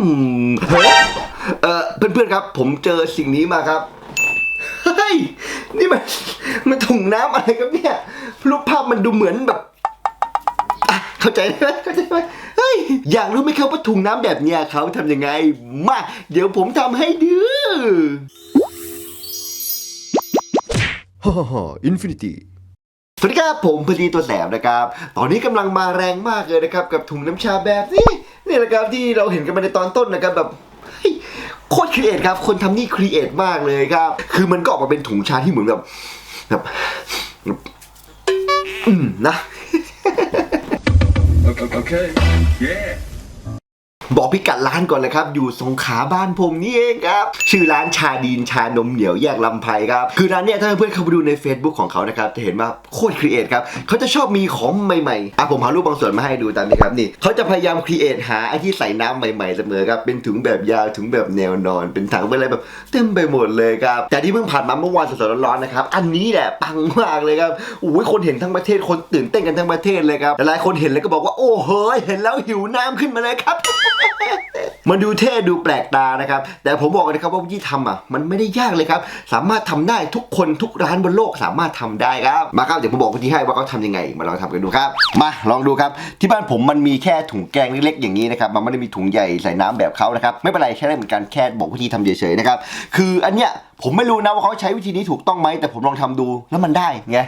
มเฮ้ยเออเพื่อนๆครับ ผมเจอสิ่งนี้มาครับ เฮ้ย นี่มันมันถุงน้ำอะไรครับเนี่ย รูปภาพมันดูเหมือนแบบอะเข้าใจไหมเข้าใจไหมเฮ้ย อยากรู้ไหมครับว่าถุงน้ำแบบเนี้ยเขาทำยังไง มา เดี๋ยวผมทำให้ดูฮ่าฮ่าอินฟินิตี้สวัสดีครับผมพอดีตัวแสบนะครับ ตอนนี้กำลังมาแรงมากเลยนะครับ กับถุงน้ำชาแบบนี้ นี่แหละครับที่เราเห็นกันมาในตอนต้นนะครับแบบโคตรครีเอทครับ คนทำนี่ครีเอทมากเลยครับ คือมันก็ออกมาเป็นถุงชาที่เหมือนแบบแบบอืมนะ Okay. okay. Yeah. บอกพิกัดร้านก่อนเลยครับ อยู่สงขาบ้านผมนี่เองครับ ชื่อร้านชาดีนชานมเหนียวแยกลำไพครับ คือร้านเนี้ยถ้าเพื่อนเข้าไปดูใน Facebook ของเขานะครับ จะเห็นว่าโคตรครีเอทครับ เขาจะชอบมีของใหม่ๆ อะผมหารูปบางส่วนมาให้ดูตามนี้ครับนี่ เขาจะพยายามครีเอทหาไอ้ที่ใส่น้ำใหม่ๆเสมอครับ เป็นถุงแบบยาวถุงแบบแนวนอน เป็นถังเป็นอะไรแบบเต็มไปหมดเลยครับ แต่ที่เพิ่งผ่านมาเมื่อวานสดๆร้อนๆนะครับ อันนี้แหละปังมากเลยครับโอ้ยคนเห็นทั้งประเทศคนตื่นเต้นกันทั้งประเทศเลยครับหลายคนเห็นแล้วก็บอกว่าโอ้เฮ้ยเห็นแล้วหิวน้ำขึ้นมาเลยครับมันดูเท่ดูแปลกตานะครับ แต่ผมบอกเลยนะครับว่าวิธีทำอะมันไม่ได้ยากเลยครับ สามารถทำได้ทุกคนทุกร้านบนโลกสามารถทำได้ครับ มาครับเดี๋ยวผมบอกวิธีให้ว่าเขาทำยังไง มาลองทำกันดูครับ มาลองดูครับ ที่บ้านผมมันมีแค่ถุงแกงเล็กๆอย่างนี้นะครับ มันไม่ได้มีถุงใหญ่ใส่น้ำแบบเขานะครับ ไม่เป็นไรใช้ได้เหมือนกันแค่บอกวิธีทำเฉยๆนะครับ คืออันเนี้ยผมไม่รู้นะว่าเขาใช้วิธีนี้ถูกต้องไหมแต่ผมลองทำดูแล้วมันได้ไง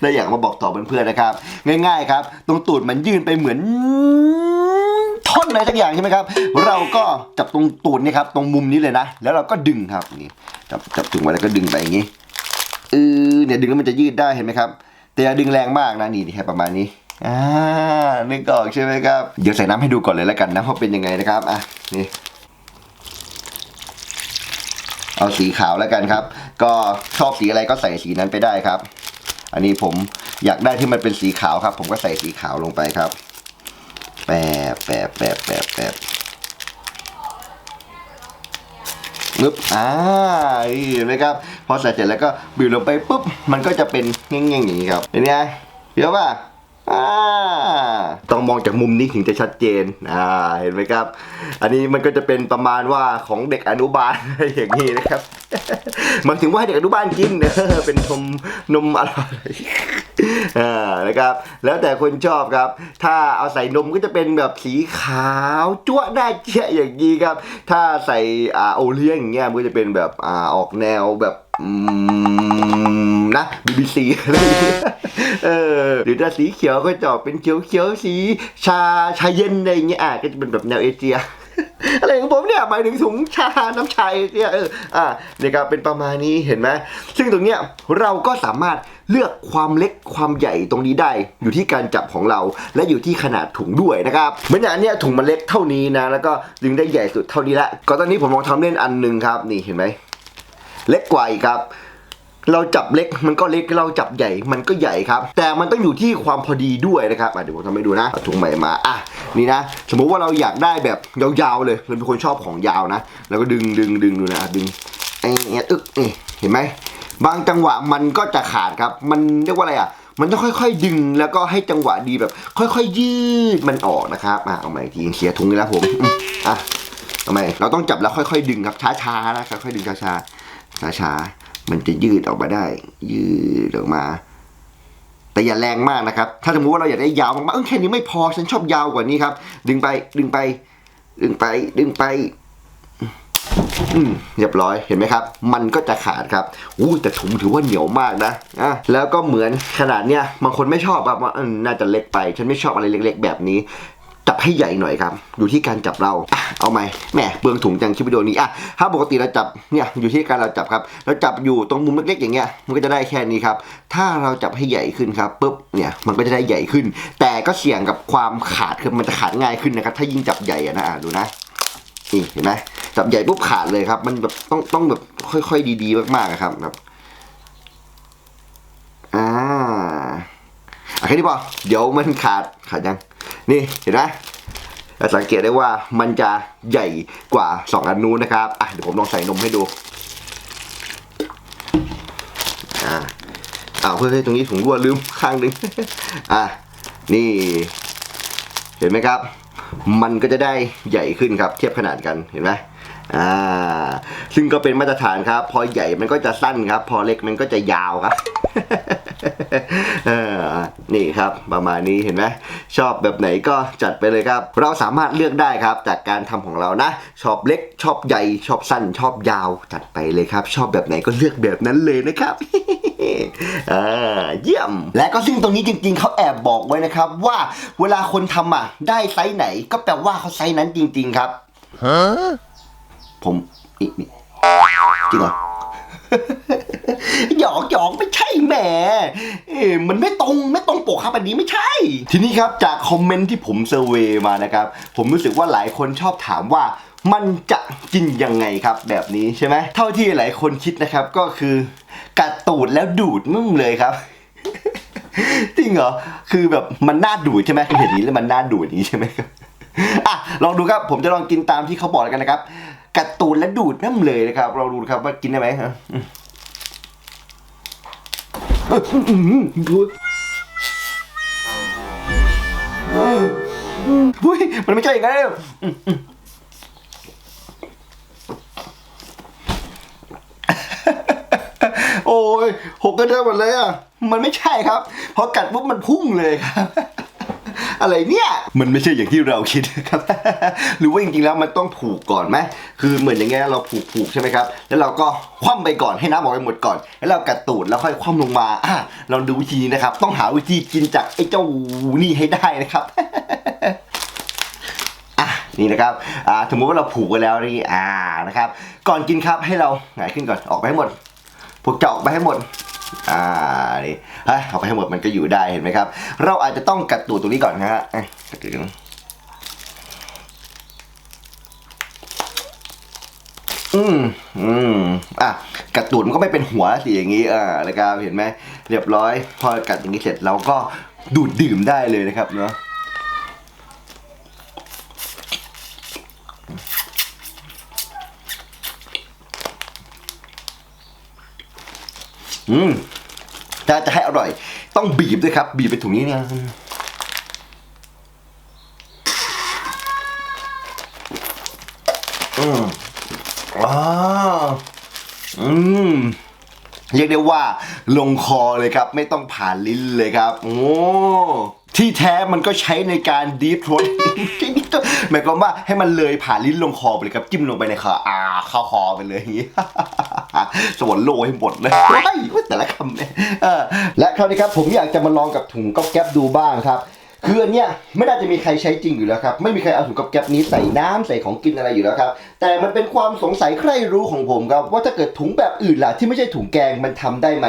เลยอยากมาบอกต่อเพื่อนๆนะครับ ง่าย ๆ ครับ ตรงตูดมันยื่นไปเหมือน อะไรสักอย่างใช่ไหมครับ เราก็จับตรงตูดนี่ครับ ตรงมุมนี้เลยนะ แล้วเราก็ดึงครับนี่จับจับถึงไว้แล้วก็ดึงไปอย่างนี้เออเนี่ยดึงแล้วมันจะยืดได้เห็นไหมครับ แต่อย่าดึงแรงมากนะนี่แค่ประมาณนี้อ่านึกออกใช่ไหมครับ เดี๋ยวใส่น้ำให้ดูก่อนเลยแล้วกันนะว่าเป็นยังไงนะครับอะนี่เอาสีขาวแล้วกันครับ ก็ชอบสีอะไรก็ใส่สีนั้นไปได้ครับ อันนี้ผมอยากได้ที่มันเป็นสีขาวครับ ผมก็ใส่สีขาวลงไปครับ บแปบแปบแปบแปบนึบอ่าเห็นไหมครับ พอใส่เสร็จแล้วก็บีบลงไปปุ๊บ มันก็จะเป็นเงี้ยงๆอย่างนี้ครับ เห็นไหมเดี๋ยวป่ะอ่า ต้องมองจากมุมนี้ถึงจะชัดเจน อ่า เห็นไหมครับ อันนี้มันก็จะเป็นประมาณว่าของเด็กอนุบาลอย่างนี้นะครับมายถึงว่าเด็กอนุบาลกินเออเป็นนมนมอร่อยอ่า นะครับ แล้วแต่คนชอบครับ ถ้าเอาใส่นมก็จะเป็นแบบสีขาวจั๊วะได้เจี๊ยอย่างนี้ครับ ถ้าใส่อ่าโอเลี้ยงอย่างเงี้ยมันก็จะเป็นแบบอ่าออกแนวแบบอืม นะ BBC อะไรอย่างเงี้ยเออหรือถ้าสีเขียวก็จะออกเป็นเขียวเขียวๆสีชาชาเย็นอะไรอย่างเงี้ยอะก็จะเป็นแบบแนวเอเชียอะไรของผมเนี่ยหมายถึงถุงชาน้ำชาเนี่ยเอออ่าเนี่ยครับเป็นประมาณนี้เห็นไหมซึ่งตรงเนี้ยเราก็สามารถเลือกความเล็กความใหญ่ตรงนี้ได้ อยู่ที่การจับของเรา และอยู่ที่ขนาดถุงด้วยนะครับเหมือนอย่างอันเนี้ยถุงมันเล็กเท่านี้นะ แล้วก็ดึงได้ใหญ่สุดเท่านี้ละก็ตอนนี้ผมลองทำเล่นอันหนึ่งครับ นี่เห็นไหมเล็กกว่าอีกครับ เราจับเล็กมันก็เล็กเราจับใหญ่มันก็ใหญ่ครับ แต่มันต้องอยู่ที่ความพอดีด้วยนะครับเดี๋ยวผมทำให้ดูนะถุงใหม่มาอะนี่นะ สมมุติว่าเราอยากได้แบบยาวๆเลยเราเป็นคนชอบของยาวนะแล้วก็ดึงดึงดึงดูนะดึงไอ้เงี้ยอึกนี่เห็นไหมบางจังหวะมันก็จะขาดครับ มันเรียกว่าอะไรอะมันต้องค่อย ๆ ดึงแล้วก็ให้จังหวะดีแบบ ค่อย ๆ ยืดมันออกนะครับอะเอาใหม่ทีเสียถุงเลยนะผมอืมอะทำไมเราต้องจับแล้วค่อย ๆ ดึงครับช้าๆนะค่อยๆดึงช้าๆช้าๆ มันจะยืดออกมาได้ ยืดออกมา แต่อย่าแรงมากนะครับ ถ้าสมมติว่าเราอยากได้ยาวมากๆเออแค่นี้ไม่พอฉันชอบยาวกว่านี้ครับ ดึงไปดึงไป ดึงไปดึงไปอืมเรียบร้อยเห็นไหมครับ มันก็จะขาดครับอู้แต่ถุงถือว่าเหนียวมากนะอะแล้วก็เหมือนขนาดเนี้ยบางคนไม่ชอบแบบว่าน่าจะเล็กไป ฉันไม่ชอบอะไรเล็ก ๆ แบบนี้ จับให้ใหญ่หน่อยครับ อยู่ที่การจับเราอะเอาไหมแหมเปลืองถุงจังคลิปวิดีโอนี้อะถ้าปกติเราจับเนี่ยอยู่ที่การเราจับครับเราจับอยู่ตรงมุมเล็กๆอย่างเงี้ยมันก็จะได้แค่นี้ครับถ้าเราจับให้ใหญ่ขึ้นครับปุ๊บเนี่ยมันก็จะได้ใหญ่ขึ้น แต่ก็เสี่ยงกับความขาดคือมันจะขาดง่ายขึ้นนะครับถ้ายิ่งจับใหญ่นะอะดูนะนี่เห็นไหมจับใหญ่ปุ๊บขาดเลยครับ มันแบบต้องต้องแบบค่อยๆดีๆ มากๆครับแบบอ่าแค่นี้พอเดี๋ยวมันขาดขาดยัง นี่เห็นไหมสังเกตได้ว่ามันจะใหญ่กว่าสองอันนู้นนะครับอะเดี๋ยวผมลองใส่นมให้ดูอ่าอ้าวเฮ้ยๆตรงนี้ถุงรั่วลืมข้างนึงอะนี่ เห็นไหมครับ มันก็จะได้ใหญ่ขึ้นครับ เทียบขนาดกันเห็นไหม อ่าซึ่งก็เป็นมาตรฐานครับ พอใหญ่มันก็จะสั้นครับ พอเล็กมันก็จะยาวครับนี่ครับประมาณนี้เห็นไหมชอบแบบไหนก็จัดไปเลยครับ เราสามารถเลือกได้ครับ จากการทำของเรานะ ชอบเล็กชอบใหญ่ชอบสั้นชอบยาวจัดไปเลยครับ ชอบแบบไหนก็เลือกแบบนั้นเลยนะครับเยี่ยม และก็ซึ่งตรงนี้จริงๆ เขาแอบบอกไว้นะครับ ว่าเวลาคนทำอะได้ไซส์ไหน ก็แปลว่าเขาไซส์นั้นจริง ๆ ครับ ผมนี่นี่จริงเหรอหยอกหยอกไม่ใช่แหมเอ้ยมันไม่ตรงไม่ตรงปกครับอันนี้ไม่ใช่ ทีนี้ครับจากคอมเมนต์ที่ผมเซอร์เวย์มานะครับ ผมรู้สึกว่าหลายคนชอบถามว่ามันจะกินยังไงครับแบบนี้ใช่ไหมเท่าที่หลายคนคิดนะครับก็คือกัดตูดแล้วดูดมึงเลยครับจริงเหรอคือแบบมันน่าดูดใช่ไหมเห็นอย่างนี้แล้วมันน่าดูดอย่างนี้ใช่ไหมครับ อะลองดูครับผมจะลองกินตามที่เขาบอกแล้วกันนะครับกัดตูดและดูดน้ำเลยนะครับลองดูครับว่ากินได้ไหมฮะดูดอุ้ยมันไม่ใช่อย่างนั้นเลยโอ้ยหกกระเด้อหมดเลยอะ มันไม่ใช่ครับ พอกัดปุ๊บมันพุ่งเลยครับ อะไรเนี่ย มันไม่ใช่อย่างที่เราคิดครับ หรือว่าจริงๆแล้วมันต้องผูกก่อนไหมคือเหมือนอย่างเงี้ยเราผูกผูกใช่ไหมครับ แล้วเราก็คว่ำไปก่อนให้น้ำออกไปหมดก่อน แล้วเรากัดตูดแล้วค่อยคว่ำลงมาอะลองดูวิธีนะครับ ต้องหาวิธีกินจากไอ้เจ้านี่ให้ได้นะครับอะนี่นะครับอ่าสมมติว่าเราผูกไว้แล้วนี่ อ่า นะครับ ก่อนกินครับให้เราหงายขึ้นก่อน ออกไปให้หมด พวกจะออกไปให้หมด อ่านี่เฮ้ยเอาไปให้หมดมันก็อยู่ได้เห็นไหมครับ เราอาจจะต้องกัดตูดตรงนี้ก่อนนะฮะอะกัดตูดตรงนี้อืมอืมอะกัดตูดมันก็ไม่เป็นหัวสิอย่างนี้อ่านะครับเห็นไหมเรียบร้อย พอกัดอย่างนี้เสร็จเราก็ดูดดื่มได้เลยนะครับเนาะ อืมถ้าจะให้อร่อย ต้องบีบด้วยครับ บีบไปถุงนี้เนี่ยอืมอ่าอืมเรียกได้ว่าลงคอเลยครับ ไม่ต้องผ่านลิ้นเลยครับ โอ้ที่แท้มันก็ใช้ในการดีฟทรหมายความว่าให้มันเลยผ่านลิ้นลงคอไปเลยครับ จิ้มลงไปในคออ่าเข้าคอไปเลยอย่างนี้ สวนโลให้หมดเลยว้ายแต่ละคำเนี่ยและคราวนี้ครับผมอยากจะมาลองกับถุงก๊อบแก๊บดูบ้างครับคืออันเนี้ยไม่น่าจะมีใครใช้จริงอยู่แล้วครับ ไม่มีใครเอาถุงก๊อบแก๊บนี้ใส่น้ำใส่ของกินอะไรอยู่แล้วครับ แต่มันเป็นความสงสัยใครรู้ของผมครับ ว่าถ้าเกิดถุงแบบอื่นล่ะที่ไม่ใช่ถุงแกงมันทำได้ไหม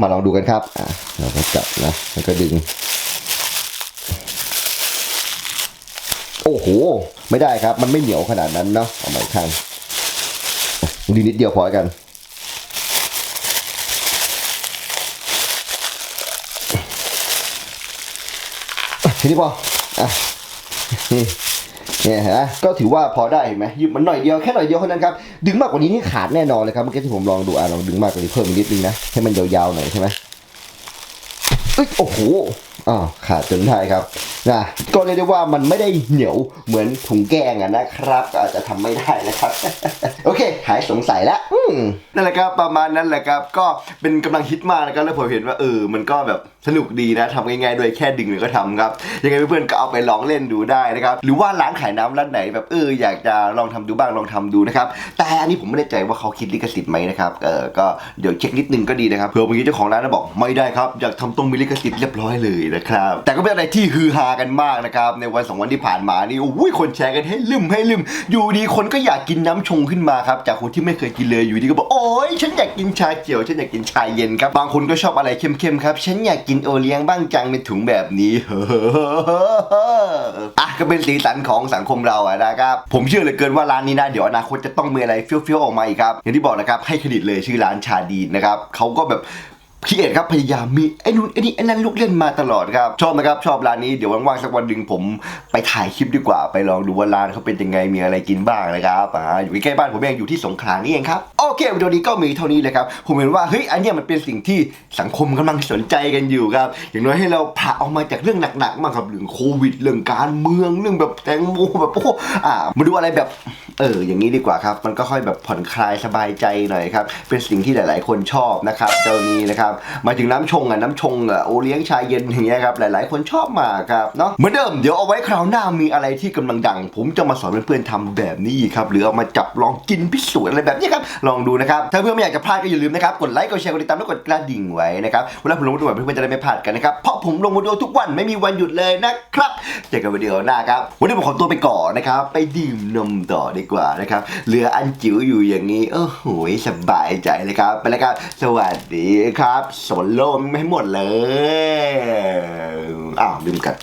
มาลองดูกันครับอะเราก็จับนะแล้วก็ดึง โอ้โห ไม่ได้ครับ มันไม่เหนียวขนาดนั้นเนาะเอาใหม่ครั้งดีนิดเดียวพอแล้กัน ทีนี้พออะนี่เนี่ยเห็นไหมก็ถือว่าพอได้เห็นไหมยืมมันหน่อยเดียวแค่หน่อยเดียวเท่านั้นครับดึงมากกว่านี้นี่ขาดแน่นอนเลยครับเมื่อกี้ที่ผมลองดูอะลองดึงมากกว่านี้เพิ่มอีกนิดนึงนะให้มันยาวๆหน่อยใช่ไหมเอ้ยโอ้โหอ่าวขาดจนได้ครับ นะก็เรียกได้ว่ามันไม่ได้เหนียวเหมือนถุงแกงอะนะครับ ก็อาจจะทำไม่ได้นะครับ โอเค หายสงสัยแล้วนั่นแหละครับประมาณนั้นแหละครับ ก็เป็นกำลังฮิตมากนะครับแล้วผมเห็นว่าเออมันก็แบบสนุกดีนะทำง่ายๆโดยแค่ดึงเลยก็ทำครับ ยังไงเพื่อนๆก็เอาไปลองเล่นดูได้นะครับ หรือว่าร้านขายน้ำร้านไหนแบบเอออยากจะลองทำดูบ้างลองทำดูนะครับ แต่อันนี้ผมไม่แน่ใจว่าเขาคิดลิขสิทธิ์ไหมนะครับเออก็เดี๋ยวเช็คนิดนึงก็ดีนะครับเผื่อบางทีเจ้าของร้านจะบอกไม่ได้ครับอยากทำต้องมีลิขสิทธิ์เรียบร้อยเลยนะครับแต่ก็เป็นอะไรที่ฮือฮากันมากนะครับ ในวันสองวันที่ผ่านมานี่โอ้ยคนแชร์กันให้ลืมให้ลืม อยู่ดีคนก็อยากกินน้ำชงขึ้นมาครับ จากคนที่ไม่เคยกินเลยอยู่ดีก็บอกโอ้ยฉันอยากกินชาเขียว ฉันอยากกินชาเย็นครับ บางคนก็ชอบอะไรเข้มๆครับฉันอยากกินโอเลี้ยงบ้างจังในถุงแบบนี้อะก็เป็นสีสันของสังคมเราอะนะครับผมเชื่อเหลือเกินว่าร้านนี้นะเดี๋ยวอนาคตจะต้องมีอะไรเฟี้ยวๆออกมาอีกครับอย่างที่บอกนะครับให้เครดิตเลยชื่อร้านชาดีนะครับเขาก็แบบ พี่เอ็ดครับพยายามมีไอ้นู่นไอ้นี่ไอ้นั่นลูกเล่นมาตลอดครับ ชอบนะครับ ชอบร้านนี้เดี๋ยวว่างๆสักวันหนึ่งผมไปถ่ายคลิปดีกว่า ไปลองดูว่าร้านเขาเป็นยังไงมีอะไรกินบ้างนะครับอ่าอยู่ใกล้บ้านผมเองอยู่ที่สงขลานี่เองครับโอเควิดีโอนี้ก็มีเท่านี้เลยครับผมเห็นว่าเฮ้ยอันเนี้ยมันเป็นสิ่งที่สังคมกำลังสนใจกันอยู่ครับ อย่างน้อยให้เราผ่าออกมาจากเรื่องหนักๆมางครับเรื่องโควิดเรื่องการเมืองเรื่องแบบแตงโมแบบโอ้อ่ามาดูอะไรแบบ เอออย่างนี้ดีกว่าครับ มันก็ค่อยแบบผ่อนคลายสบายใจหน่อยครับเป็นสิ่งที่หลาย ๆ คนชอบนะครับเจ้านี้นะครับมาถึงน้ำชงอะน้ำชงอะโอเลี้ยงชายเย็นอย่างเงี้ยครับหลาย ๆ คนชอบมากครับเนาะเหมือนเดิมเดี๋ยวเอาไว้คราวหน้ามีอะไรที่กำลังดัง ผมจะมาสอนเพื่อน ๆทำแบบนี้ครับหรือเอามาจับลองกินพิสูจน์อะไรแบบนี้ครับลองดูนะครับถ้าเพื่อนไม่อยากจะพลาดก็อย่าลืมนะครับกดไลค์กดแชร์กดติดตามแล้วกดกระดิ่งไว้นะครับเวลาผมลงวิดีโอเพื่อนๆจะได้ไม่พลาดกันนะครับเพราะผมลงวิดีโอทุกวันไม่มีวันหยุดเลยนะครับเจอกันวิดีโอหน้าครับวันนี้ผมขอตัวไปก่อนนะครับไปดื่มนมต่อดีกว่านะครับ เหลืออันจิ๋วอยู่อย่างนี้ โอ้โหสบายใจเลยครับ ไปแล้วครับ สวัสดีครับ สนโลมไม่หมดเลย อ้าวลืมกัน